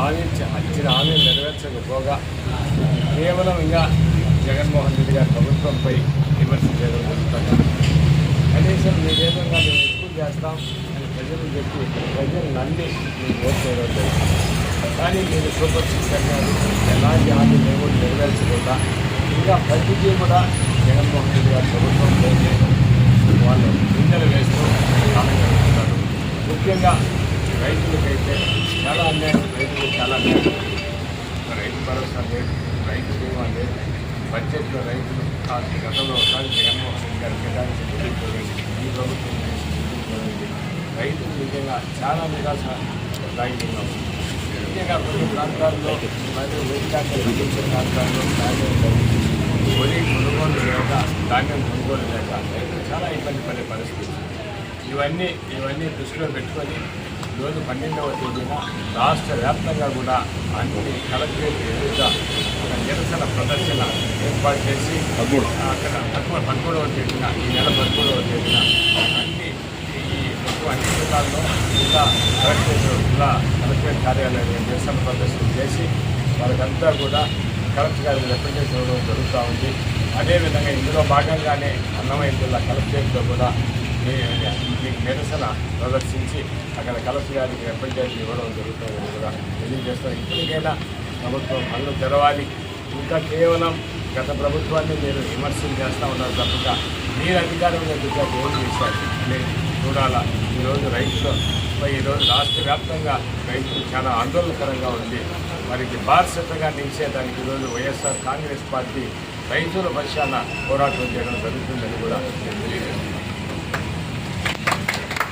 హామీ ఇచ్చి- ఇచ్చిన హామీలు నెరవేర్చకపోగా కేవలం ఇంకా జగన్మోహన్ రెడ్డి గారి ప్రభుత్వంపై విమర్శ చేయడం జరుగుతుంది. కనీసం మీ విధంగా మేము ఎక్కువ చేస్తాం అని ప్రజలు చెప్పి ప్రజలు నమ్మి మీకు ఓట్ చేయడం జరుగుతుంది. కానీ మీరు సూపర్ సిక్స్ గారు ఎలాంటి హామీ మేము నెరవేర్చకుండా ఇంకా ప్రతిదీ కూడా జగన్మోహన్ రెడ్డి గారి ప్రభుత్వం పోతే వాళ్ళు నిందలు వేస్తూ కాలం ముఖ్యంగా రైతులకైతే చాలా అన్యాయం రైతులు చాలా అన్యాయం హండ్రెడ్ రైతు టూ హండ్రెడ్ బడ్జెట్లో రైతులు ఆ గతంలో ఒకసారి జగన్మోహన్ రెడ్డి గారు కేటాయించి ఈ ప్రభుత్వం రైతులు నిజంగా చాలా నిరాశ దాగినాం ముఖ్యంగా కొన్ని ప్రాంతాల్లో మరియు వేదికాంత పండించే ప్రాంతాల్లో వరి కొనుగోలు లేక ధాన్యం కొనుగోలు లేక రైతులు చాలా ఇబ్బంది పడే పరిస్థితి. ఇవన్నీ ఇవన్నీ దృష్టిలో పెట్టుకొని ఈరోజు పన్నెండవ తేదీన రాష్ట్ర వ్యాప్తంగా కూడా అన్ని కలెక్టరేట్ ఎదురుగా ఒక నిరసన ప్రదర్శన ఏర్పాటు చేసి అక్కడ పదమూడు పదమూడవ తేదీన ఈ నెల పదమూడవ తేదీన అన్ని ఈ మొత్తం అన్ని జిల్లాల్లో జిల్లా కలెక్టరేట్ జిల్లా కలెక్టరేట్ కార్యాలయం నిరసన ప్రదర్శన చేసి వారికంతా కూడా కలెక్టర్ గారికి రిప్రజెంట్ ఇవ్వడం జరుగుతూ ఉంది. అదేవిధంగా ఇందులో భాగంగానే అన్నమయ్య జిల్లా కలెక్టరేట్లో కూడా నిరసన ప్రదర్శించి అక్కడ కలెక్టర్ గారికి రిప్రజెంట్ ఇవ్వడం జరుగుతుందని కూడా తెలియజేస్తాం ఇప్పటికైనా ప్రభుత్వం పనులు తెరవాలి. ఇంకా కేవలం గత ప్రభుత్వాన్ని మీరు విమర్శలు చేస్తూ ఉన్నారు తప్పక. మీరు అధికారంలో దిగ్గా ఏం చేశారు? అనేది చూడాలా ఈరోజు రైతులు ఈరోజు రాష్ట్ర వ్యాప్తంగా రైతులు చాలా ఆందోళనకరంగా ఉంది. వారికి బాధ్యతగా నిలిచేదానికి ఈరోజు వైఎస్ఆర్ కాంగ్రెస్ పార్టీ రైతుల పక్షాన పోరాటం చేయడం జరుగుతుందని కూడా నేను